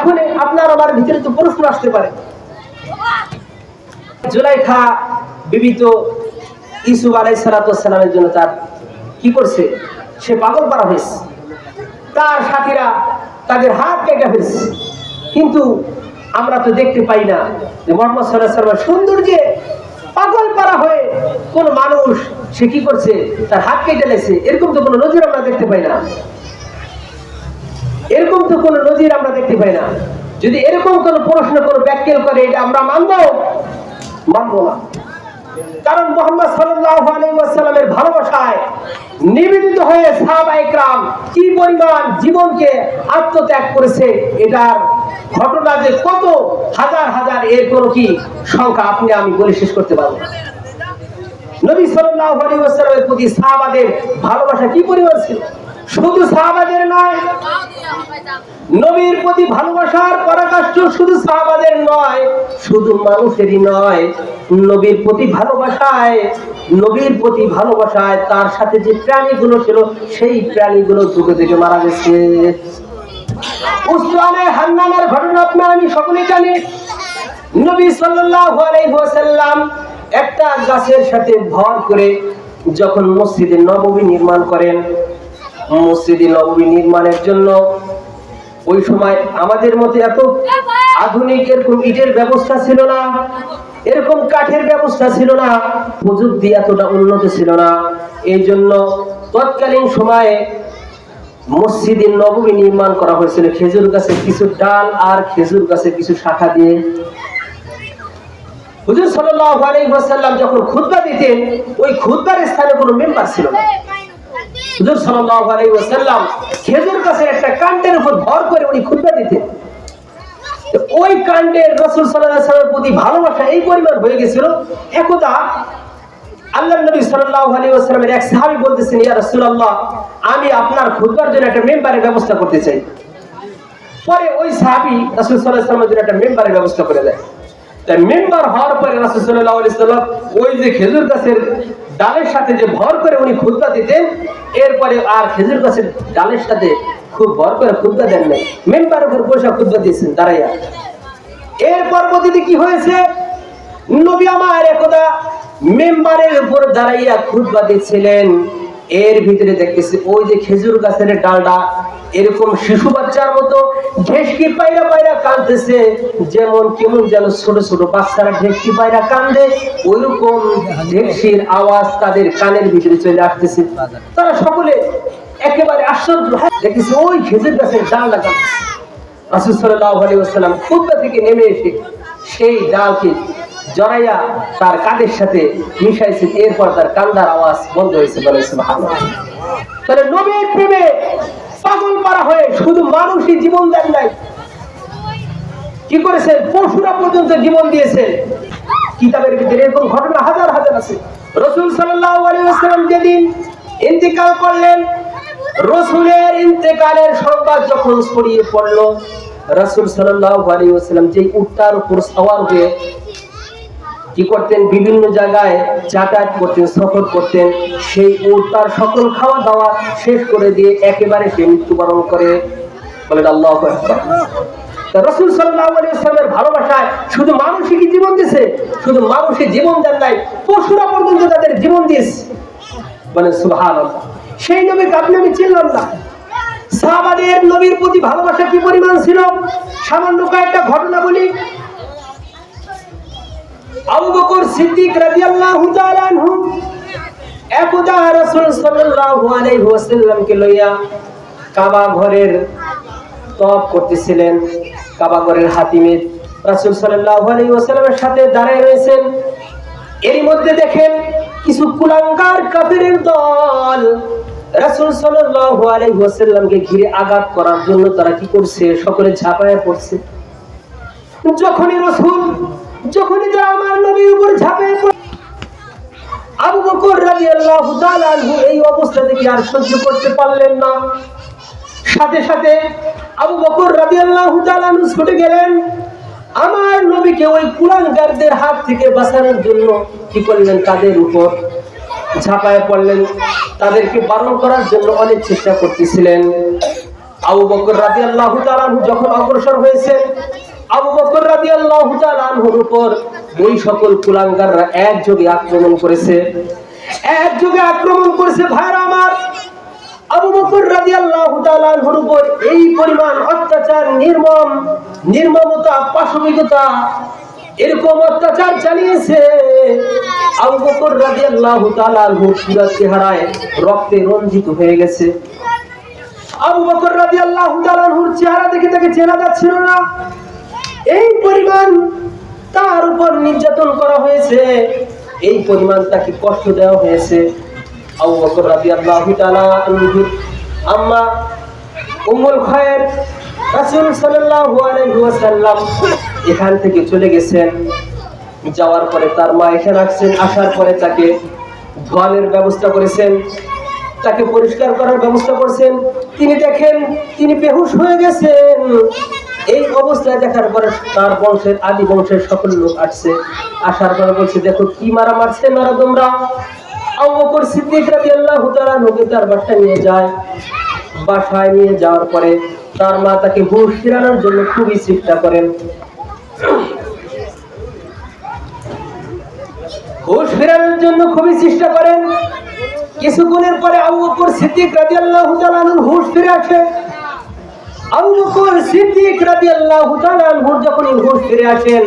এখন আপনার আমার ভিতরে তো প্রশ্ন আসতে পারে। জুলাইখা বিবিত ইসুফ আলাই সালাতামের জন্য তার কি করছে? সে পাগল করা হয়েছে। তার সাথীরা তাদের হাত কেটে ফেলছে। কিন্তু আমরা তো দেখতে পাই না যে মোহাম্মদ সাল্লাহ সাল্লাম সৌন্দর্যে পাগল করা হয়ে কোন মানুষ সে কি করছে? তার হাত কেটে লেছে এরকম তো কোনো নজির আমরা দেখতে পাই না। এরকম তো কোনো নজির আমরা দেখতে পাই না। যদি এরকম কোন প্রশ্ন কোন ব্যাখ্যাল করে, এটা আমরা মানবো? মানবো না। কারণ মোহাম্মদ সাল্লাল্লাহু আলাইহি ভালোবাসায় নিবেদিত হয়ে সাহাবা একরাম কি পরিমাণ জীবনকে আত্মত্যাগ করেছে, এটার ঘটনা যে কত হাজার হাজার, এর কোনো কি সংখ্যা আপনি আমি বলে শেষ করতে পারব। নবী সাল্লাল্লাহু আলাইহি প্রতি সাহাবাদের ভালোবাসা কি পরিমাণ ছিল? শুধু সাহাবাদের নয় নবীর প্রতি ভালোবাসার পরাকাষ্ঠ শুধু সাহাবাদের নয়, শুধু মানুষেরই নয়, নবীর প্রতি ভালোবাসায়, নবীর প্রতি ভালোবাসায় তার সাথে যে প্রাণীগুলো ছিল, সেই প্রাণীগুলো যুগে থেকে মারা গেছে। উসমানে হান্নানের ঘটনা আপনার আমি সকলে জানি। নবী সাল্লাল্লাহু আলাইহি ওয়াসাল্লাম একটা গাছের সাথে ভর করে যখন মসজিদে নববী নির্মাণ করেন, মসজিদে নববী নির্মাণের জন্য ওই সময় আমাদের মতে এত আধুনিক এরকম ইটের ব্যবস্থা ছিল না, এরকম কাঠের ব্যবস্থা ছিল না, প্রযুক্তি এতটা উন্নত ছিল না। এই জন্য তৎকালীন সময়ে মসজিদে নবমী নির্মাণ করা হয়েছিল। খেজুর গাছে কিছু ডাল আর খেজুর গাছে কিছু শাখা দিয়ে। হুজুর আলাইহি ওয়াসাল্লাম যখন খুতবা দিতেন, ওই খুতবার স্থানে কোনো মেম্বার ছিল না। খেজুর গাছের একটা কাণ্ডের উপর ভর করে উনি দিতেন। ওই কাণ্ডের প্রতি ভালোবাসা এই পরিমাণ হয়ে আল্লাহ নবী এক বলতেছেন, ইয়া আমি আপনার খুতবার জন্য একটা মেম্বারের ব্যবস্থা করতে চাই। পরে ওই সাহাবী রাসূল ওয়াসাল্লামের জন্য একটা মেম্বারের ব্যবস্থা করে দেয়। তাই মেম্বার হওয়ার পরে রাসূল সাল্লাল্লাহু আলাইহি ওয়াসাল্লাম ওই যে খেজুর গাছের ডালের সাথে যে ভর করে উনি খুদ্া দিতেন, এরপরে আর খেজুর গাছের ডালের সাথে খুব ভর করে খুদ্া দেন নাই। মেম্বার উপর পয়সা খুদ্া দিয়েছেন, দাঁড়াইয়া। এর পরবর্তীতে কি হয়েছে? নবী আমার একদা মেম্বারের উপর দাঁড়াইয়া খুদ্া দিচ্ছিলেন। এর ভিতরে দেখতেছি ওই যে খেজুর গাছের ডালটা এরকম শিশু বাচ্চার মতো ঢেসকি পায়রা পায়রা কাঁদতেছে যেমন কেমন যেন ছোট ছোট বাচ্চারা ঢেসকি পায়রা কান্দে ওইরকম ঢেসির আওয়াজ তাদের কানের ভিতরে চলে আসতেছে। তারা সকলে একেবারে আশ্চর্য। হ্যাঁ, দেখতেছি ওই খেজুর গাছের ডালটা কাঁদতেছে। রাসূল সাল্লাল্লাহু আলাইহি ওয়াসাল্লাম খুতবা থেকে নেমে এসে সেই ডালকে জড়াইয়া তার কাঁধের সাথে মিশাইছেন এরপর তার কান্দার আওয়াজ বন্ধ হয়েছে বলে তাহলে নবীর প্রেমে পাগল করা হয়ে শুধু মানুষই জীবন দেন নাই। কি করেছে? পশুরা পর্যন্ত জীবন দিয়েছে। কিতাবের ভিতরে এরকম ঘটনা হাজার হাজার আছে। রসুল ওয়াসাল্লাম যেদিন ইন্তেকাল করলেন, রসুলের ইন্তেকালের সংবাদ যখন ছড়িয়ে পড়ল, রসুল সাল্লাল্লাহু আলাইহি ওয়াসাল্লাম যে উটটার উপর সওয়ার হয়ে কি করতেন? বিভিন্ন জায়গায় যাতায়াত করতেন, সফর করতেন। সেই উট তার সকল খাওয়া দাওয়া শেষ করে দিয়ে একেবারে সে মৃত্যুবরণ করে। বলেন আল্লাহ রসুল ভালোবাসায় শুধু মানুষই কি জীবন দিয়েছে শুধু মানুষই জীবন দেন নাই, পশুরা পর্যন্ত তাদের জীবন দিয়েছে। বলেন সুবহানাল্লাহ। সেই নবীকে আপনি, আমি চিনলাম না। সাহাবাদের নবীর প্রতি ভালোবাসা কি পরিমাণ ছিল? সামান্য কয়েকটা ঘটনা বলি। আবু সিদ্দিক রাদিয়াল্লাহু তাআলা আনহু একদা রাসূল সাল্লাল্লাহু আলাইহি ওয়াসাল্লামকে লইয়া কাবা ঘরের তপ করতেছিলেন। কাবা ঘরের হাতিমে রাসূল সাল্লাল্লাহু আলাইহি ওয়াসাল্লামের সাথে রয়েছেন। এরই মধ্যে দেখেন কিছু কুলাঙ্গার কাফিরের দল। রাসূল সাল্লাল্লাহু আলাইহি ওয়াসাল্লামকে ঘিরে আঘাত করার জন্য তারা কি করছে? সকলে ঝাঁপায় পড়ছে। যখনই রসুল যখনই আমার নবীর উপর পড়ে, আবু বকর এই অবস্থা আর সহ্য করতে পারলেন না। সাথে সাথে আবু বকর ছুটে গেলেন। আমার নবীকে ওই কুলাঙ্গারদের হাত থেকে বাঁচানোর জন্য কি করলেন? তাদের উপর ঝাঁপায় পড়লেন। তাদেরকে বারণ করার জন্য অনেক চেষ্টা করতেছিলেন। আবু বকর রাদিয়াল্লাহু তাআলা যখন অগ্রসর হয়েছে আবু বকর রাদিয়াল্লাহু তাআলা আনহুর উপর ওই সকল কুলাঙ্গাররা একযোগে আক্রমণ করেছে। একযোগে আক্রমণ করেছে ভাইরা আমার। আবু বকর রাদিয়াল্লাহু তাআলা আনহুর উপর এই পরিমাণ অত্যাচার, নির্মম, নির্মমতা, পাশবিকতা এরকম অত্যাচার চালিয়েছে। আবু বকর রাদিয়াল্লাহু তাআলা আনহু পুরো চেহারায় রক্তে রঞ্জিত হয়ে গেছে। আবু বকর রাদিয়াল্লাহু তাআলা আনহুর চেহারা দেখে তাকে চেনা যাচ্ছিল না। এই পরিমাণ তার উপর নির্যাতন করা হয়েছে। এই পরিমাণ তাকে কষ্ট দেওয়া হয়েছে। আম্মা উম্মুল খায়ের রাসূল সাল্লাল্লাহু আলাইহি ওয়াসাল্লাম এখান থেকে চলে গেছেন। যাওয়ার পরে তার মা এখানে আসছেন, আসার পরে তাকে ধোয়ালের ব্যবস্থা করেছেন, তাকে পরিষ্কার করার ব্যবস্থা করছেন। তিনি দেখেন তিনি বেহুশ হয়ে গেছেন। এই অবস্থায় দেখার পরে তার বংশের আদি বংশের সকল লোক আসছে। আসার পরে বলছে, দেখো কি মারা মারছে মারা তোমরা? সিদ্দিক তার বাসায় নিয়ে যায়। বাসায় নিয়ে যাওয়ার পরে তার মা তাকে হুঁশ ফিরানোর জন্য খুবই চেষ্টা করেন। হুঁশ ফেরানোর জন্য খুবই চেষ্টা করেন। কিছুক্ষণের পরে আবু বকর সিদ্দিক রাদিয়াল্লাহু তাআলা আনহুর হুঁশ ফিরে আসে। সিদ্দিক রাদিয়াল্লাহু তাআলা যখন হুঁশ ফিরে আসেন,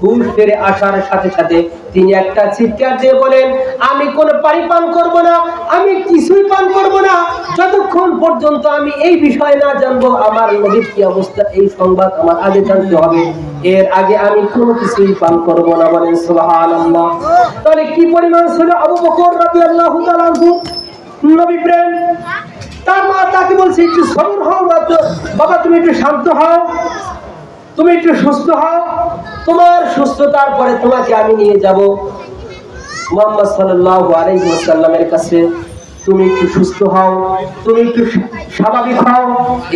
হুঁশ ফিরে আসার সাথে সাথে তিনি একটা চিৎকার দিয়ে বলেন, আমি কোনো পানি পান করব না, আমি কিছুই পান করব না। যতক্ষণ পর্যন্ত আমি এই বিষয় না জানব, আমার নবীর কি অবস্থা, এই সংবাদ আমার আগে জানতে হবে। এর আগে আমি কোনো কিছুই পান করব না, বলেন সুবহানাল্লাহ। তাহলে কি পরিমাণ ছিল আবু বকর রাদিয়াল্লাহু তাআলা নবী প্রেম? তার মা তাকে বলছে, একটু সবর হও বাবা, তুমি একটু শান্ত হও। তুমি একটু সুস্থ হও। তোমার সুস্থতার পরে তোমাকে আমি নিয়ে যাব। মোহাম্মদ সাল্লাল্লাহু আলাইহি ওয়াসাল্লামের কাছে, তুমি একটু সুস্থ হও, তুমি একটু স্বাভাবিক হও।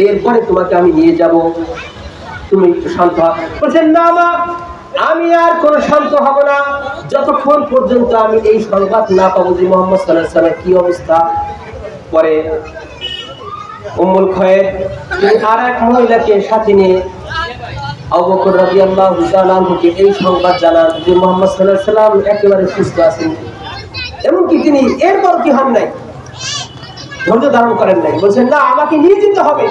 এরপরে তোমাকে আমি নিয়ে যাব। তুমি একটু শান্ত হও। বলছেন, না মা, আমি আর কোনো শান্ত হব না। যতক্ষণ পর্যন্ত আমি এই সংবাদ না পাবো যে মোহাম্মদ সাল্লাহ সাল্লামের কি অবস্থা, পরে উম্মুল খয়ের আর এক মহিলাকে সাথে নিয়ে আবু বকর রাদিয়াল্লাহু তাআলা আনহুকে এই সংবাদ জানান যে মুহাম্মদ আলাইহি সাল্লাম একেবারে সুস্থ আছেন। এমনকি তিনি এরপর কি হন নাই? ধৈর্য ধারণ করেন নাই। বলছেন, না, আমাকে নিয়ে যেতে হবে।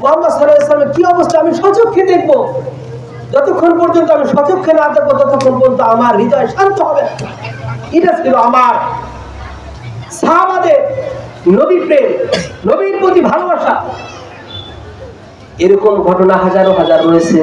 মোহাম্মদ সাল্লাল্লাহু আলাইহি সাল্লামের কি অবস্থা? আমি সচক্ষে দেখব। যতক্ষণ পর্যন্ত আমি সচক্ষে না দেখব, ততক্ষণ পর্যন্ত আমার হৃদয় শান্ত হবে এটা ছিল আমার সাহাবাদের নবী প্রেম নবীর প্রতি ভালোবাসা। এরকম ঘটনা হাজারো হাজার রয়েছে।